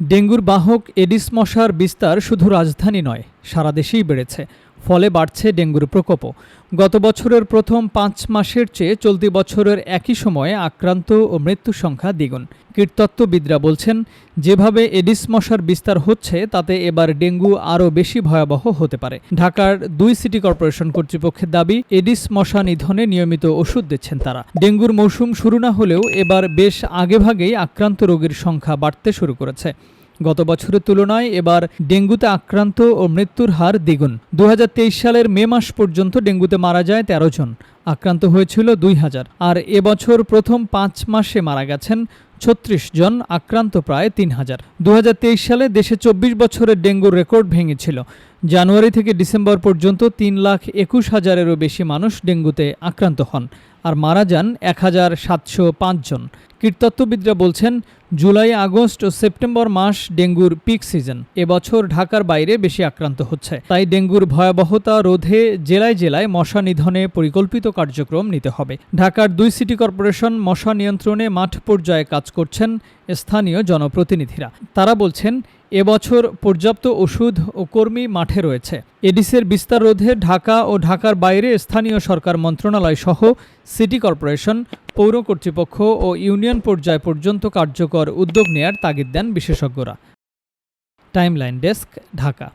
ডেঙ্গুর বাহক এডিস মশার বিস্তার শুধু রাজধানী নয় সারা দেশেই বেড়েছে। ফলে বাড়ছে ডেঙ্গুর প্রকোপও গত বছরের প্রথম পাঁচ মাসের চেয়ে চলতি বছরের একই সময়ে আক্রান্ত ও মৃত্যু সংখ্যা দ্বিগুণ। কীটতত্ত্ববিদরা বলছেন, যেভাবে এডিস মশার বিস্তার হচ্ছে, তাতে এবার ডেঙ্গু আরও বেশি ভয়াবহ হতে পারে। ঢাকার দুই সিটি কর্পোরেশন কর্তৃপক্ষের দাবি, এডিস মশা নিধনে নিয়মিত ওষুধ দিচ্ছেন তারা। ডেঙ্গুর মৌসুম শুরু না হলেও এবার বেশ আগেভাগেই আক্রান্ত রোগীর সংখ্যা বাড়তে শুরু করেছে। গত বছরের তুলনায় এবার ডেঙ্গুতে আক্রান্ত ও মৃত্যুর হার দ্বিগুণ। দু হাজার তেইশ সালের মে মাস পর্যন্ত ডেঙ্গুতে মারা যায় তেরো জন, আক্রান্ত হয়েছিল দুই হাজার। আর এবছর প্রথম পাঁচ মাসে মারা গেছেন ছত্রিশ জন, আক্রান্ত প্রায় তিন হাজার। দু সালে দেশে চব্বিশ বছরের ডেঙ্গুর রেকর্ড ভেঙেছিল। জানুয়ারি থেকে ডিসেম্বর পর্যন্ত তিন লাখ একুশ হাজারেরও বেশি মানুষ ডেঙ্গুতে আক্রান্ত হন, আর মারা যান এক হাজার সাতশো পাঁচ জন। কীটতত্ত্ববিদরা বলছেন, জুলাই, আগস্ট ও সেপ্টেম্বর মাস ডেঙ্গুর পিক সিজন। এবছর ঢাকার বাইরে বেশি আক্রান্ত হচ্ছে। তাই ডেঙ্গুর ভয়াবহতা রোধে জেলায় জেলায় মশা নিধনে পরিকল্পিত কার্যক্রম নিতে হবে। ঢাকার দুই সিটি কর্পোরেশন মশা নিয়ন্ত্রণে মাঠ পর্যায়ে কাজ করছেন স্থানীয় জনপ্রতিনিধিরা। তারা বলছেন এবছর পর্যাপ্ত ওষুধ ও কর্মী মাঠে রয়েছে। এডিসের বিস্তার রোধে ঢাকা ও ঢাকার বাইরে স্থানীয় সরকার মন্ত্রণালয় সহ সিটি কর্পোরেশন, পৌর কর্তৃপক্ষ ও ইউনিয়ন পর্যায় পর্যন্ত কার্যকর উদ্যোগ নেয়ার তাগিদ দেন বিশেষজ্ঞরা। Timeline desk, Dhaka.